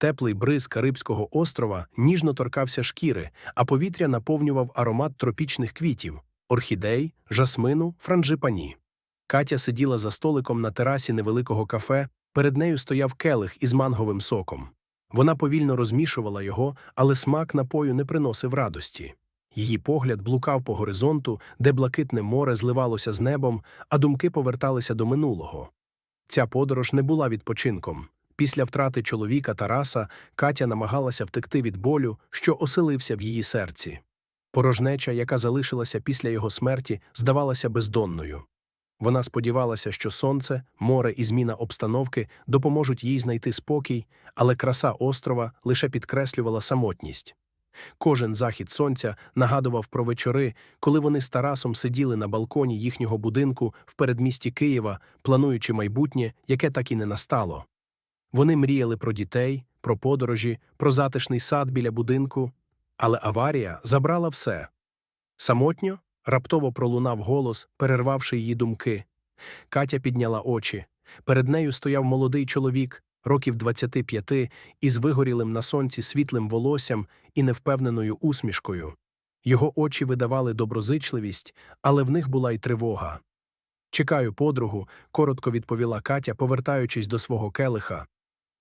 Теплий бриз Карибського острова ніжно торкався шкіри, а повітря наповнював аромат тропічних квітів орхідей, жасмину, франджипані. Катя сиділа за столиком на терасі невеликого кафе, перед нею стояв келих із манговим соком. Вона повільно розмішувала його, але смак напою не приносив радості. Її погляд блукав по горизонту, де блакитне море зливалося з небом, а думки поверталися до минулого. Ця подорож не була відпочинком. Після втрати чоловіка Тараса Катя намагалася втекти від болю, що оселився в її серці. Порожнеча, яка залишилася після його смерті, здавалася бездонною. Вона сподівалася, що сонце, море і зміна обстановки допоможуть їй знайти спокій, але краса острова лише підкреслювала самотність. Кожен захід сонця нагадував про вечори, коли вони з Тарасом сиділи на балконі їхнього будинку в передмісті Києва, плануючи майбутнє, яке так і не настало. Вони мріяли про дітей, про подорожі, про затишний сад біля будинку, але аварія забрала все. Самотньо раптово пролунав голос, перервавши її думки. Катя підняла очі. Перед нею стояв молодий чоловік, років 25, із вигорілим на сонці світлим волоссям і невпевненою усмішкою. Його очі видавали доброзичливість, але в них була й тривога. Чекаю подругу, коротко відповіла Катя, повертаючись до свого келиха.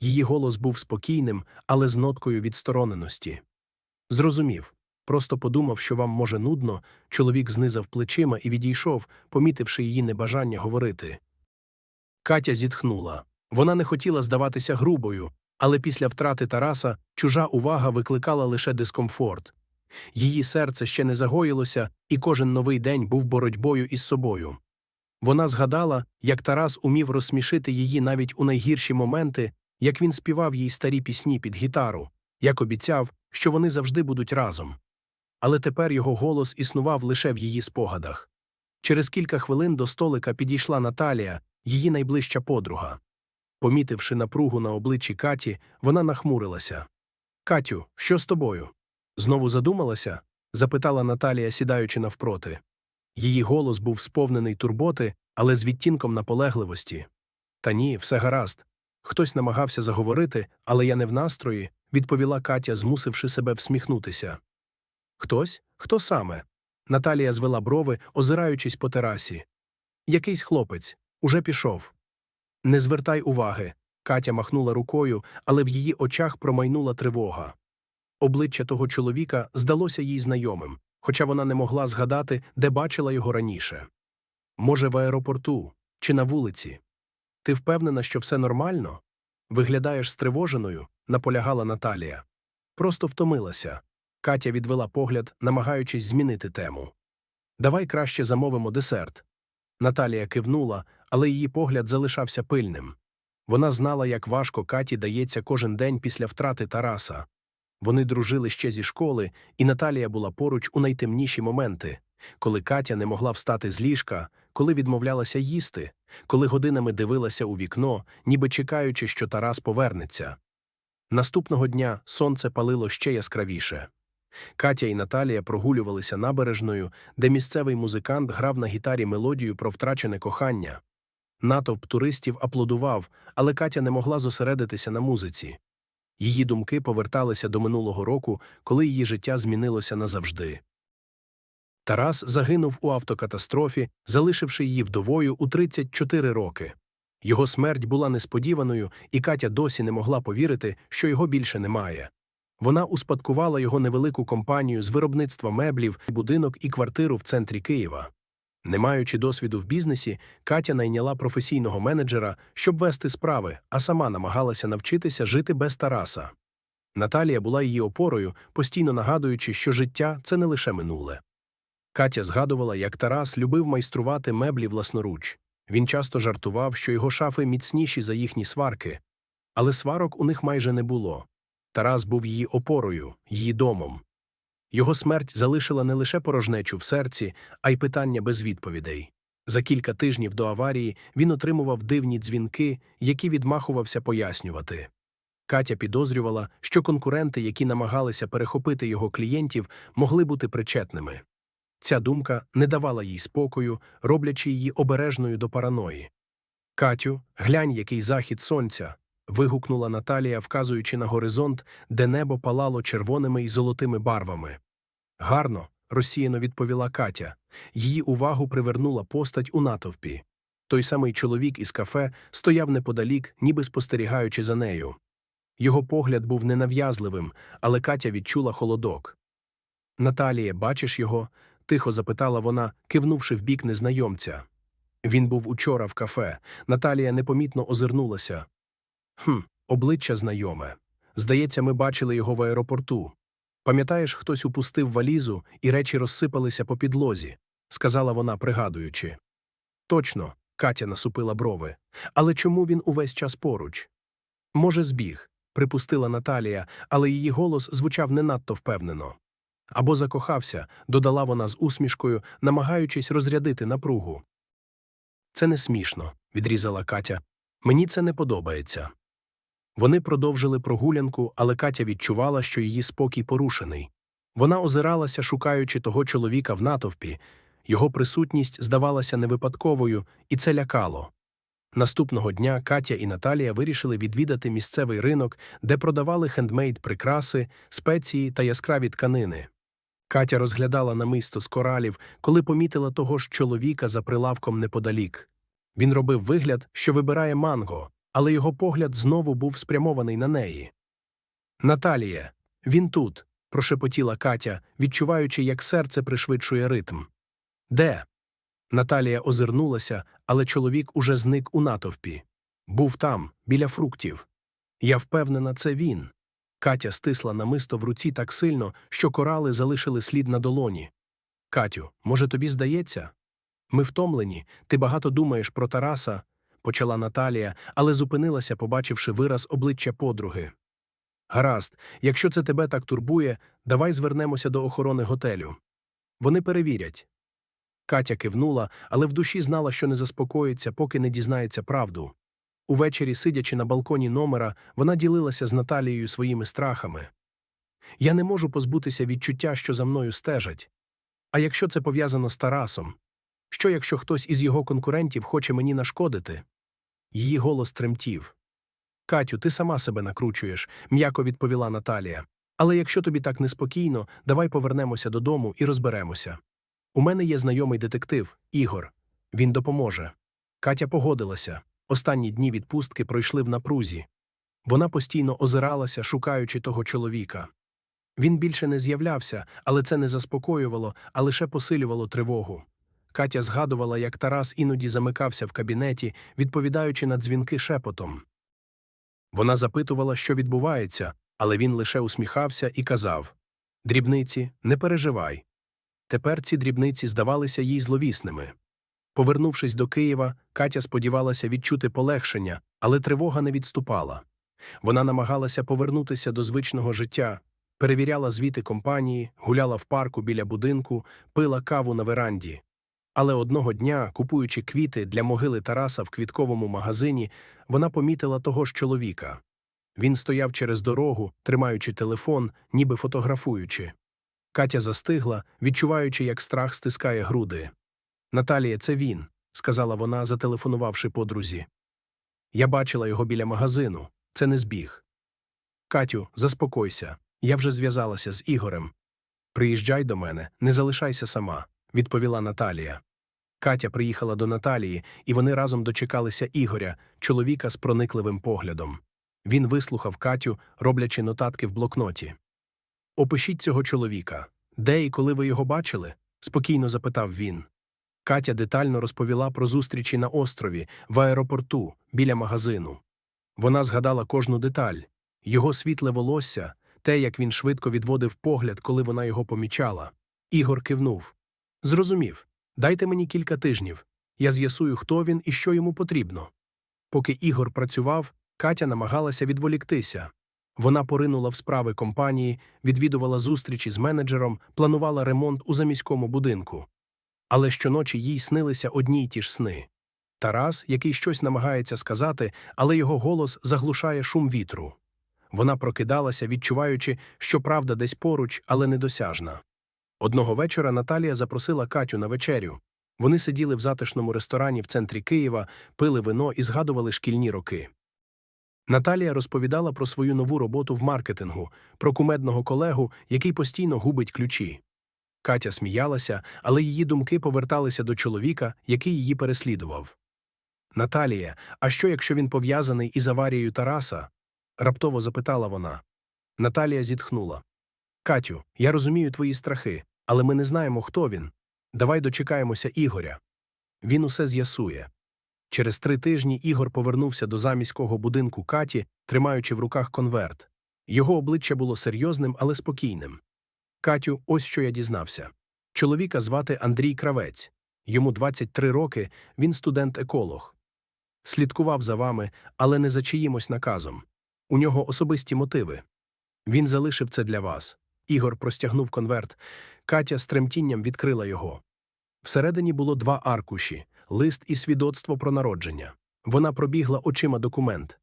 Її голос був спокійним, але з ноткою відстороненості. Зрозумів. Просто подумав, що вам може нудно, чоловік знизав плечима і відійшов, помітивши її небажання говорити. Катя зітхнула. Вона не хотіла здаватися грубою, але після втрати Тараса чужа увага викликала лише дискомфорт. Її серце ще не загоїлося, і кожен новий день був боротьбою із собою. Вона згадала, як Тарас умів розсмішити її навіть у найгірші моменти, як він співав їй старі пісні під гітару, як обіцяв, що вони завжди будуть разом. Але тепер його голос існував лише в її спогадах. Через кілька хвилин до столика підійшла Наталія, її найближча подруга. Помітивши напругу на обличчі Каті, вона нахмурилася. Катю, що з тобою? Знову задумалася? запитала Наталія, сідаючи навпроти. Її голос був сповнений турботи, але з відтінком наполегливості. Та ні, все гаразд. Хтось намагався заговорити, але я не в настрої, відповіла Катя, змусивши себе всміхнутися. Хтось? Хто саме? Наталія звела брови, озираючись по терасі. Якийсь хлопець уже пішов. Не звертай уваги. Катя махнула рукою, але в її очах промайнула тривога. Обличчя того чоловіка здалося їй знайомим, хоча вона не могла згадати, де бачила його раніше. Може, в аеропорту чи на вулиці. Ти впевнена, що все нормально? Виглядаєш стривоженою, наполягала Наталія. Просто втомилася. Катя відвела погляд, намагаючись змінити тему. Давай краще замовимо десерт. Наталія кивнула, але її погляд залишався пильним. Вона знала, як важко Каті дається кожен день після втрати Тараса. Вони дружили ще зі школи, і Наталія була поруч у найтемніші моменти, коли Катя не могла встати з ліжка, коли відмовлялася їсти, коли годинами дивилася у вікно, ніби чекаючи, що Тарас повернеться. Наступного дня сонце палило ще яскравіше. Катя і Наталія прогулювалися набережною, де місцевий музикант грав на гітарі мелодію про втрачене кохання. Натовп туристів аплодував, але Катя не могла зосередитися на музиці. Її думки поверталися до минулого року, коли її життя змінилося назавжди. Тарас загинув у автокатастрофі, залишивши її вдовою у 34 роки. Його смерть була несподіваною, і Катя досі не могла повірити, що його більше немає. Вона успадкувала його невелику компанію з виробництва меблів, будинок і квартиру в центрі Києва. Не маючи досвіду в бізнесі, Катя найняла професійного менеджера, щоб вести справи, а сама намагалася навчитися жити без Тараса. Наталія була її опорою, постійно нагадуючи, що життя це не лише минуле. Катя згадувала, як Тарас любив майструвати меблі власноруч. Він часто жартував, що його шафи міцніші за їхні сварки, але сварок у них майже не було. Тарас був її опорою, її домом. Його смерть залишила не лише порожнечу в серці, а й питання без відповідей. За кілька тижнів до аварії він отримував дивні дзвінки, які відмахувався пояснювати. Катя підозрювала, що конкуренти, які намагалися перехопити його клієнтів, могли бути причетними. Ця думка не давала їй спокою, роблячи її обережною до параної. Катю, глянь, який захід сонця. вигукнула Наталія, вказуючи на горизонт, де небо палало червоними і золотими барвами. Гарно, розсіяно відповіла Катя. Її увагу привернула постать у натовпі. Той самий чоловік із кафе стояв неподалік, ніби спостерігаючи за нею. Його погляд був ненав'язливим, але Катя відчула холодок. Наталіє, бачиш його? Тихо запитала вона, кивнувши в бік незнайомця. Він був учора в кафе. Наталія непомітно озирнулася. Хм, обличчя знайоме. Здається, ми бачили його в аеропорту. Пам'ятаєш, хтось упустив валізу, і речі розсипалися по підлозі, сказала вона, пригадуючи. Точно, Катя насупила брови. Але чому він увесь час поруч? Може, збіг, припустила Наталія, але її голос звучав не надто впевнено. Або закохався, додала вона з усмішкою, намагаючись розрядити напругу. Це не смішно, відрізала Катя. Мені це не подобається. Вони продовжили прогулянку, але Катя відчувала, що її спокій порушений. Вона озиралася, шукаючи того чоловіка в натовпі. Його присутність здавалася невипадковою, і це лякало. Наступного дня Катя і Наталія вирішили відвідати місцевий ринок, де продавали хендмейд прикраси, спеції та яскраві тканини. Катя розглядала намисто з коралів, коли помітила того ж чоловіка за прилавком неподалік. Він робив вигляд, що вибирає манго, але його погляд знову був спрямований на неї. Наталія, він тут, прошепотіла Катя, відчуваючи, як серце пришвидшує ритм. Де? Наталія озирнулася, але чоловік уже зник у натовпі. Був там, біля фруктів. Я впевнена, це він. Катя стисла намисто в руці так сильно, що корали залишили слід на долоні. Катю, може, тобі здається? Ми втомлені, ти багато думаєш про Тараса, почала Наталія, але зупинилася, побачивши вираз обличчя подруги. Гаразд, якщо це тебе так турбує, давай звернемося до охорони готелю. Вони перевірять. Катя кивнула, але в душі знала, що не заспокоїться, поки не дізнається правду. Увечері, сидячи на балконі номера, вона ділилася з Наталією своїми страхами. Я не можу позбутися відчуття, що за мною стежать. А якщо це пов'язано з Тарасом? Що якщо хтось із його конкурентів хоче мені нашкодити? Її голос тремтів. Катю, ти сама себе накручуєш, м'яко відповіла Наталія. Але якщо тобі так неспокійно, давай повернемося додому і розберемося. У мене є знайомий детектив, Ігор. Він допоможе. Катя погодилася. Останні дні відпустки пройшли в напрузі. Вона постійно озиралася, шукаючи того чоловіка. Він більше не з'являвся, але це не заспокоювало, а лише посилювало тривогу. Катя згадувала, як Тарас іноді замикався в кабінеті, відповідаючи на дзвінки шепотом. Вона запитувала, що відбувається, але він лише усміхався і казав Дрібниці, не переживай. Тепер ці дрібниці здавалися їй зловісними. Повернувшись до Києва, Катя сподівалася відчути полегшення, але тривога не відступала. Вона намагалася повернутися до звичного життя, перевіряла звіти компанії, гуляла в парку біля будинку, пила каву на веранді. Але одного дня, купуючи квіти для могили Тараса в квітковому магазині, вона помітила того ж чоловіка. Він стояв через дорогу, тримаючи телефон, ніби фотографуючи. Катя застигла, відчуваючи, як страх стискає груди. Наталія, це він, сказала вона, зателефонувавши подрузі. Я бачила його біля магазину. Це не збіг. Катю, заспокойся. Я вже зв'язалася з Ігорем. Приїжджай до мене, не залишайся сама, відповіла Наталія. Катя приїхала до Наталії, і вони разом дочекалися Ігоря, чоловіка з проникливим поглядом. Він вислухав Катю, роблячи нотатки в блокноті. Опишіть цього чоловіка. Де і коли ви його бачили? спокійно запитав він. Катя детально розповіла про зустрічі на острові, в аеропорту, біля магазину. Вона згадала кожну деталь його світле волосся, те, як він швидко відводив погляд, коли вона його помічала. Ігор кивнув. Зрозумів. Дайте мені кілька тижнів. Я з'ясую, хто він і що йому потрібно. Поки Ігор працював, Катя намагалася відволіктися. Вона поринула в справи компанії, відвідувала зустрічі з менеджером, планувала ремонт у заміському будинку. Але щоночі їй снилися одні й ті ж сни. Тарас, який щось намагається сказати, але його голос заглушає шум вітру. Вона прокидалася, відчуваючи, що правда десь поруч, але недосяжна. Одного вечора Наталія запросила Катю на вечерю. Вони сиділи в затишному ресторані в центрі Києва, пили вино і згадували шкільні роки. Наталія розповідала про свою нову роботу в маркетингу, про кумедного колегу, який постійно губить ключі. Катя сміялася, але її думки поверталися до чоловіка, який її переслідував. Наталія, а що, якщо він пов'язаний із аварією Тараса? раптово запитала вона. Наталія зітхнула. Катю, я розумію твої страхи, але ми не знаємо, хто він. Давай дочекаємося Ігоря. Він усе з'ясує. Через три тижні Ігор повернувся до заміського будинку Каті, тримаючи в руках конверт. Його обличчя було серйозним, але спокійним. Катю, ось що я дізнався. Чоловіка звати Андрій Кравець. Йому 23 роки, він студент-еколог. Слідкував за вами, але не за чиїмось наказом. У нього особисті мотиви. Він залишив це для вас. Ігор простягнув конверт. Катя з тремтінням відкрила його. Всередині було два аркуші лист і свідоцтво про народження. Вона пробігла очима документ.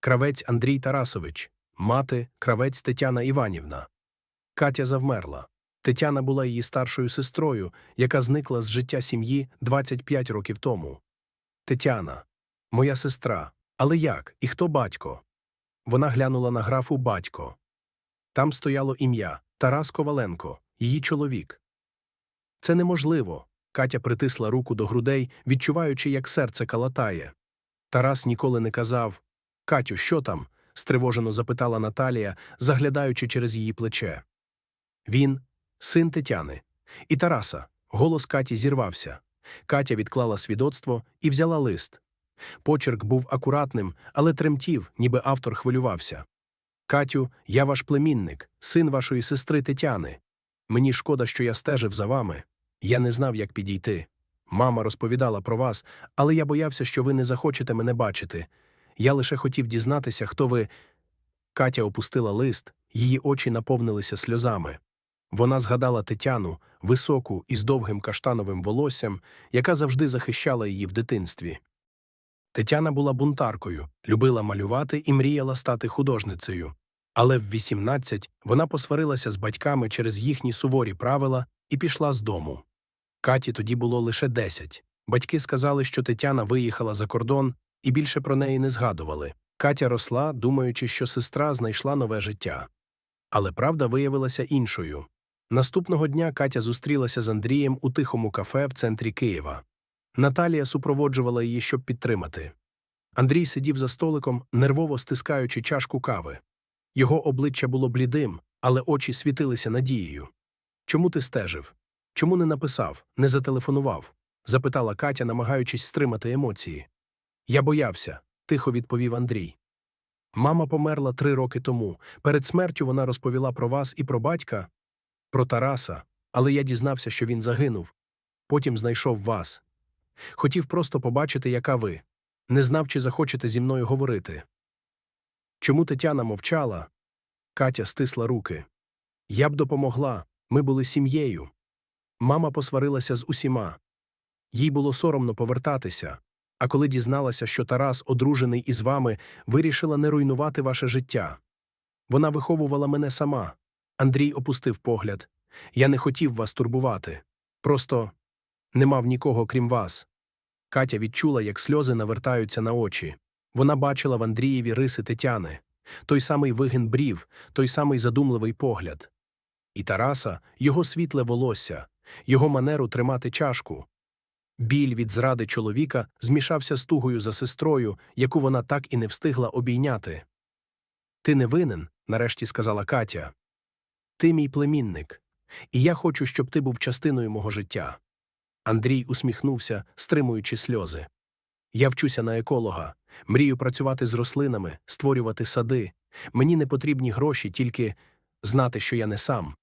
Кравець Андрій Тарасович, мати, кравець Тетяна Іванівна. Катя завмерла. Тетяна була її старшою сестрою, яка зникла з життя сім'ї 25 років тому. Тетяна, моя сестра. Але як? І хто батько? Вона глянула на графу батько. Там стояло ім'я Тарас Коваленко, її чоловік. Це неможливо. Катя притисла руку до грудей, відчуваючи, як серце калатає. Тарас ніколи не казав Катю, що там? стривожено запитала Наталія, заглядаючи через її плече. Він син Тетяни. І Тараса. Голос Каті зірвався. Катя відклала свідоцтво і взяла лист. Почерк був акуратним, але тремтів, ніби автор хвилювався. Катю, я ваш племінник, син вашої сестри Тетяни. Мені шкода, що я стежив за вами. Я не знав, як підійти. Мама розповідала про вас, але я боявся, що ви не захочете мене бачити. Я лише хотів дізнатися, хто ви. Катя опустила лист, її очі наповнилися сльозами. Вона згадала Тетяну, високу і з довгим каштановим волоссям, яка завжди захищала її в дитинстві. Тетяна була бунтаркою, любила малювати і мріяла стати художницею. Але в 18 вона посварилася з батьками через їхні суворі правила і пішла з дому. Каті тоді було лише 10. Батьки сказали, що Тетяна виїхала за кордон і більше про неї не згадували. Катя росла, думаючи, що сестра знайшла нове життя. Але правда виявилася іншою. Наступного дня Катя зустрілася з Андрієм у тихому кафе в центрі Києва. Наталія супроводжувала її, щоб підтримати. Андрій сидів за столиком, нервово стискаючи чашку кави. Його обличчя було блідим, але очі світилися надією. Чому ти стежив? Чому не написав, не зателефонував? запитала Катя, намагаючись стримати емоції. Я боявся, тихо відповів Андрій. Мама померла три роки тому. Перед смертю вона розповіла про вас і про батька, про Тараса, але я дізнався, що він загинув. Потім знайшов вас. Хотів просто побачити, яка ви. Не знав, чи захочете зі мною говорити. Чому Тетяна мовчала? Катя стисла руки. Я б допомогла. Ми були сім'єю. Мама посварилася з усіма. Їй було соромно повертатися. А коли дізналася, що Тарас, одружений із вами, вирішила не руйнувати ваше життя. Вона виховувала мене сама. Андрій опустив погляд. Я не хотів вас турбувати. Просто не мав нікого, крім вас. Катя відчула, як сльози навертаються на очі. Вона бачила в Андрієві риси Тетяни, той самий вигин брів, той самий задумливий погляд. І Тараса, його світле волосся, його манеру тримати чашку. Біль від зради чоловіка змішався з тугою за сестрою, яку вона так і не встигла обійняти. Ти не винен, нарешті сказала Катя. Ти мій племінник, і я хочу, щоб ти був частиною мого життя. Андрій усміхнувся, стримуючи сльози. Я вчуся на еколога, мрію працювати з рослинами, створювати сади. Мені не потрібні гроші, тільки знати, що я не сам.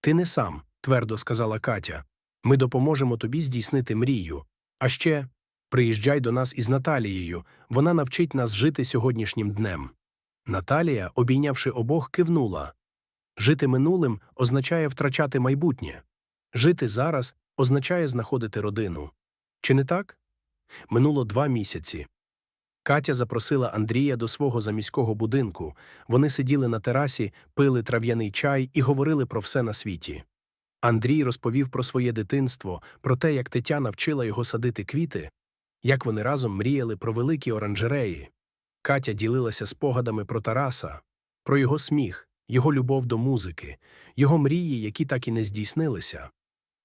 Ти не сам, твердо сказала Катя. Ми допоможемо тобі здійснити мрію. А ще приїжджай до нас із Наталією, вона навчить нас жити сьогоднішнім днем. Наталія, обійнявши обох, кивнула. Жити минулим означає втрачати майбутнє. Жити зараз означає знаходити родину. Чи не так? Минуло два місяці. Катя запросила Андрія до свого заміського будинку. Вони сиділи на терасі, пили трав'яний чай і говорили про все на світі. Андрій розповів про своє дитинство, про те, як Тетяна вчила його садити квіти, як вони разом мріяли про великі оранжереї. Катя ділилася спогадами про Тараса, про його сміх, його любов до музики, його мрії, які так і не здійснилися.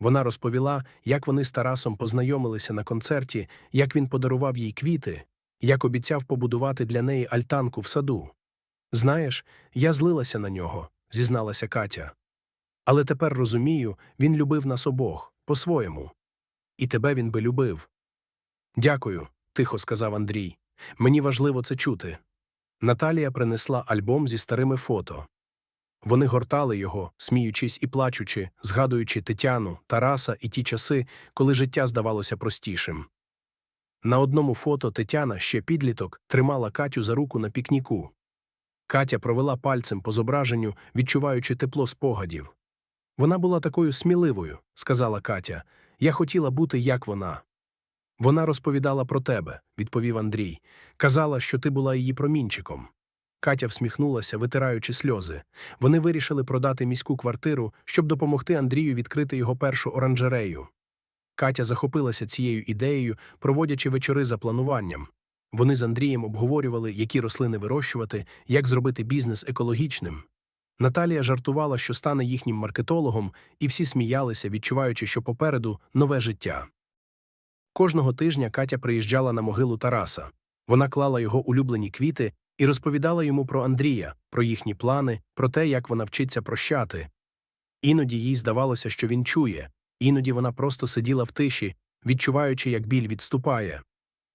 Вона розповіла, як вони з Тарасом познайомилися на концерті, як він подарував їй квіти, як обіцяв побудувати для неї альтанку в саду. Знаєш, я злилася на нього, зізналася Катя. Але тепер розумію, він любив нас обох, по-своєму. І тебе він би любив. Дякую, тихо сказав Андрій. Мені важливо це чути. Наталія принесла альбом зі старими фото. Вони гортали його, сміючись і плачучи, згадуючи Тетяну, Тараса і ті часи, коли життя здавалося простішим. На одному фото Тетяна, ще підліток, тримала Катю за руку на пікніку. Катя провела пальцем по зображенню, відчуваючи тепло спогадів. Вона була такою сміливою, сказала Катя. Я хотіла бути як вона. Вона розповідала про тебе, відповів Андрій. Казала, що ти була її промінчиком. Катя всміхнулася, витираючи сльози. Вони вирішили продати міську квартиру, щоб допомогти Андрію відкрити його першу оранжерею. Катя захопилася цією ідеєю, проводячи вечори за плануванням. Вони з Андрієм обговорювали, які рослини вирощувати, як зробити бізнес екологічним. Наталія жартувала, що стане їхнім маркетологом, і всі сміялися, відчуваючи, що попереду нове життя. Кожного тижня Катя приїжджала на могилу Тараса. Вона клала його улюблені квіти і розповідала йому про Андрія, про їхні плани, про те, як вона вчиться прощати. Іноді їй здавалося, що він чує, іноді вона просто сиділа в тиші, відчуваючи, як біль відступає.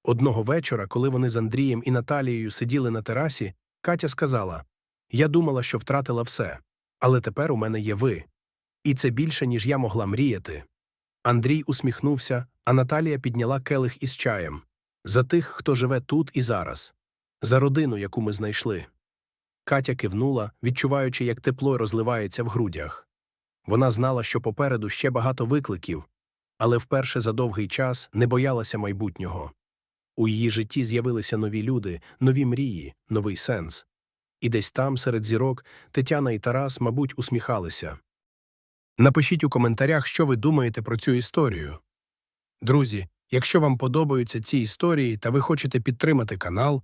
Одного вечора, коли вони з Андрієм і Наталією сиділи на терасі, Катя сказала Я думала, що втратила все, але тепер у мене є ви. І це більше, ніж я могла мріяти. Андрій усміхнувся, а Наталія підняла келих із чаєм за тих, хто живе тут і зараз, за родину, яку ми знайшли. Катя кивнула, відчуваючи, як тепло розливається в грудях. Вона знала, що попереду ще багато викликів, але вперше за довгий час не боялася майбутнього. У її житті з'явилися нові люди, нові мрії, новий сенс. І десь там, серед зірок, Тетяна і Тарас, мабуть, усміхалися. Напишіть у коментарях, що ви думаєте про цю історію. Друзі, якщо вам подобаються ці історії та ви хочете підтримати канал,